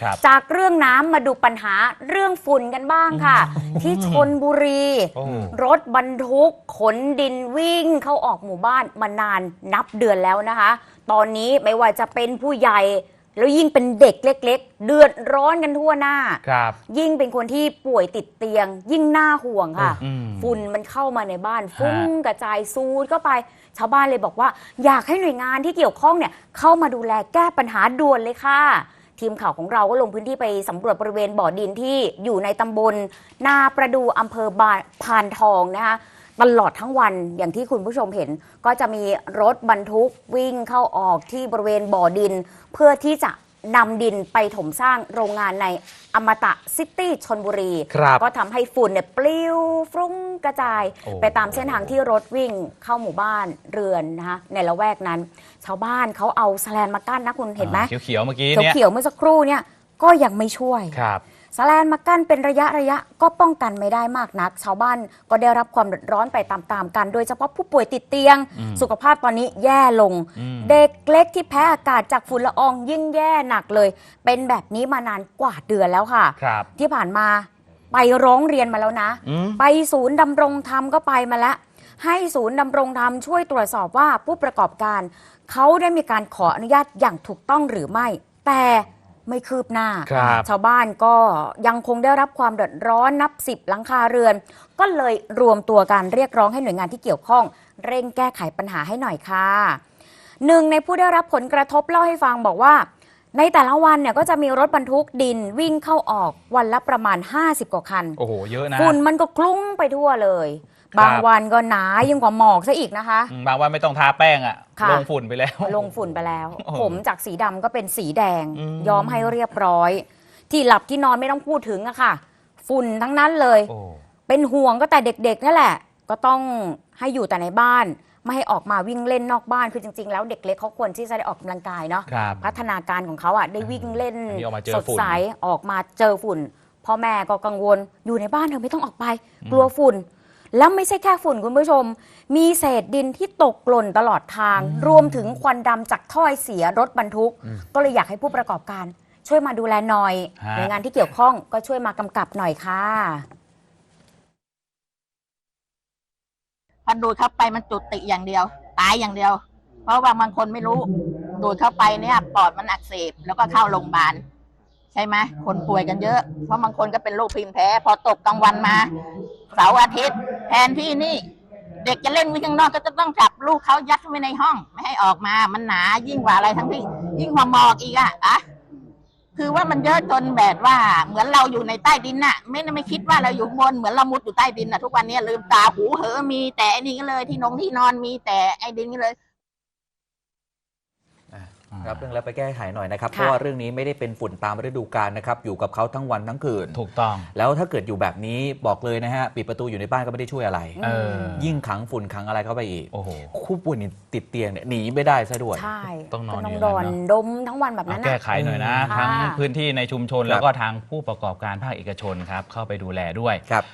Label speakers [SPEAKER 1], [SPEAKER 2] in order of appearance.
[SPEAKER 1] ครับ
[SPEAKER 2] จากเรื่องน้ำมาดูปัญหาเรื่องฝุ่นกันบ้างค่ะ ที่ชนบุรี
[SPEAKER 1] โอ้
[SPEAKER 2] รถบรรทุก ขนดินวิ่งเข้าออกหมู่บ้านมานานนับเดือนแล้วนะคะ ตอนนี้ไม่ว่าจะเป็นผู้ใหญ่ แล้วยิ่งเป็นเด็กเล็ก ๆ เดือดร้อนกันทั่วหน้า
[SPEAKER 1] ครับ
[SPEAKER 2] ยิ่งเป็นคนที่ป่วยติดเตียง ยิ่งน่าห่วงค่ะ
[SPEAKER 1] อืม
[SPEAKER 2] ฝุ่นมันเข้ามาในบ้านฟุ้งกระจายซูดเข้าไป ชาวบ้านเลยบอกว่า อยากให้หน่วยงานที่เกี่ยวข้องเนี่ยเข้ามาดูแลแก้ปัญหาด่วนเลยค่ะ ทีมข่าวของเราก็ลงพื้นที่ไปสำรวจบริเวณบ่อดินที่อยู่ในตำบลนาประดูอำเภอบาพานทองนะคะตลอดทั้งวันอย่างที่คุณผู้ชมเห็น ก็จะมีรถบรรทุกวิ่งเข้าออกที่บริเวณบ่อดิน เพื่อที่จะ นำดินไปถมสร้างโรงงานในอมตะซิตี้ชนบุรี
[SPEAKER 1] ครับ
[SPEAKER 2] ก็ทำให้ฝุ่นเนี่ยปลิวฟรุ้งกระจาย
[SPEAKER 1] โอ้
[SPEAKER 2] ไปตามเส้นทางที่รถวิ่งเข้าหมู่บ้านเรือนนะคะในละแวกนั้น ชาวบ้านเขาเอาแสลนมากั้นนะคุณเห็นไหม
[SPEAKER 1] อ่าเขียวๆเมื่อกี้
[SPEAKER 2] เขียว
[SPEAKER 1] เนี่ย
[SPEAKER 2] เขียวๆเมื่อสักครู่เนี่ยก็ยังไม่ช่วย
[SPEAKER 1] ครับ
[SPEAKER 2] สแลนมากั้นเป็นระยะระยะก็ป้องกันไม่ได้มากนัก ชาวบ้านก็ได้รับความเดือดร้อนไปตามๆกัน โดยเฉพาะผู้ป่วยติดเตียง
[SPEAKER 1] อืม
[SPEAKER 2] สุขภาพตอนนี้แย่ลง
[SPEAKER 1] อืม
[SPEAKER 2] เด็กเล็กที่แพ้อากาศจากฝุ่นละอองยิ่งแย่หนักเลย เป็นแบบนี้มานานกว่าเดือนแล้วค่ะ
[SPEAKER 1] ครับ
[SPEAKER 2] ที่ผ่านมาไปร้องเรียนมาแล้วนะ
[SPEAKER 1] อืม
[SPEAKER 2] ไปศูนย์ดำรงธรรมก็ไปมาแล้วให้ศูนย์ดำรงธรรมช่วยตรวจสอบว่าผู้ประกอบการ เขาได้มีการขออนุญาตอย่างถูกต้องหรือไม่ แต่ ไม่คืบหน้า
[SPEAKER 1] ครับ
[SPEAKER 2] ชาวบ้านก็ยังคงได้รับความเดือดร้อนนับสิบหลังคาเรือน ก็เลยรวมตัวกันเรียกร้องให้หน่วยงานที่เกี่ยวข้อง เร่งแก้ไขปัญหาให้หน่อยค่ะ หนึ่งในผู้ได้รับผลกระทบเล่าให้ฟังบอกว่า ในแต่ละวันเนี่ยก็จะมีรถบรรทุกดินวิ่งเข้าออกวันละประมาณ 50 กว่าคัน
[SPEAKER 1] โอ้โห เยอะนะ
[SPEAKER 2] ฝุ่นมันก็คลุ้งไปทั่วเลย
[SPEAKER 1] ครั บ
[SPEAKER 2] บางวันก็หนายิ่งกว่าหมอกซะอีกนะคะ
[SPEAKER 1] อืมบางวันไม่ต้องทาแป้งอะ
[SPEAKER 2] ค่ะ
[SPEAKER 1] ลงฝุ่นไปแล้ว
[SPEAKER 2] ลงฝุ่นไปแล้ว
[SPEAKER 1] โอ้โห
[SPEAKER 2] ผมจากสีดำก็เป็นสีแดง
[SPEAKER 1] อืม
[SPEAKER 2] ย้อมให้เรียบร้อย ที่หลับที่นอนไม่ต้องพูดถึงอะค่ะ ฝุ่นทั้งนั้นเลย
[SPEAKER 1] โอ้
[SPEAKER 2] เป็นห่วงก็แต่เด็กๆนั่นแหละ ก็ต้องให้อยู่แต่ในบ้าน ไม่ให้ออกมาวิ่งเล่นนอกบ้านคือจริง ๆ แล้วเด็กเล็กเขาควรที่จะได้ออกกำลังกายเนาะ
[SPEAKER 1] ครับ
[SPEAKER 2] พัฒนาการของเขาอะได้วิ่งเล่น
[SPEAKER 1] อันนี้ออกมาเจอ
[SPEAKER 2] สด
[SPEAKER 1] ฝุ่น
[SPEAKER 2] ใสออกมาเจอฝุ่นพ่อแม่ก็กังวลอยู่ในบ้านเธอไม่ต้องออกไป กลัวฝุ่น แล้วไม่ใช่แค่ฝุ่นคุณผู้ชม มีเศษดินที่ตกหล่นตลอดทาง รวมถึงควันดำจากถ้อยเสียรถบรรทุก ก็เลยอยากให้ผู้ประกอบการ ช่วยมาดูแลหน่อย
[SPEAKER 1] ฮะ
[SPEAKER 2] หน่วยงานที่เกี่ยวข้องก็ช่วยมากำกับหน่อยค่ะ
[SPEAKER 3] พอดูดเข้าไปมันจุดติอย่างเดียว ตายอย่างเดียว เพราะว่าบางคนไม่รู้ ดูดเข้าไปเนี่ย ปอดมันอักเสบแล้วก็เข้าโรงพยาบาลใช่ไหมคนป่วยกันเยอะ เพราะบางคนก็เป็นโรคพิมพ์แพ้ พอตกกลางวันมา เสาร์อาทิตย์ แทนที่นี่ เด็กจะเล่นวิ่งข้างนอกก็จะต้องจับลูกเขายัดไว้ในห้อง ไม่ให้ออกมา มันหนายิ่งกว่าอะไรทั้งที่ ยิ่งกว่าหมอกอีกอะอะคือว่ามันเยอะจนแบบว่า เหมือนเราอยู่ในใต้ดินน่ะ ไม่ไม่คิดว่าเราอยู่ข้างบนเหมือนเรามุดอยู่ใต้ดินน่ะทุกวันนี้ลืมตาหูเหอมีแต่ไอ้นี่ก็เลยที่นงที่นอนมีแต่ไอ้ดินก็เลย
[SPEAKER 4] ค รับเรื่องแล้วไปแก้ไขหน่อยนะครับ
[SPEAKER 2] ค่ะ
[SPEAKER 4] เพราะว่าเรื่องนี้ไม่ได้เป็นฝุ่นตามฤดูกาลนะครับ อยู่กับเขาทั้งวันทั้งคืน
[SPEAKER 1] ถูกต้อง
[SPEAKER 4] แล้วถ้าเกิดอยู่แบบนี้บอกเลยนะฮะ ปิดประตูอยู่ในบ้านก็ไม่ได้ช่วยอะไร
[SPEAKER 1] เออ
[SPEAKER 4] ยิ่งขังฝุ่นขังอะไรเข้าไปอีก
[SPEAKER 1] โอ้โห
[SPEAKER 4] คู่ป่วยนี่ติดเตียงเนี่ยหนีไม่ได้ซะด้วย
[SPEAKER 2] ใช่
[SPEAKER 1] ต้องนอน
[SPEAKER 2] ก็
[SPEAKER 1] อยู่
[SPEAKER 2] ด
[SPEAKER 1] อย่าง
[SPEAKER 2] อ
[SPEAKER 1] นั้น
[SPEAKER 2] น
[SPEAKER 1] เนอะ
[SPEAKER 2] ดมทั้งวันแบบ
[SPEAKER 1] เอา
[SPEAKER 2] นั้น
[SPEAKER 1] แก้
[SPEAKER 2] นะ
[SPEAKER 1] ไขหน่อยนะ
[SPEAKER 2] ค่ะ
[SPEAKER 1] ทั้งพื้นที่ในชุมชน
[SPEAKER 4] ครับ
[SPEAKER 1] แล้วก็ทางผู้ประกอบการภาคเอกชนครับเข้าไปดูแลด้วย
[SPEAKER 4] ครับ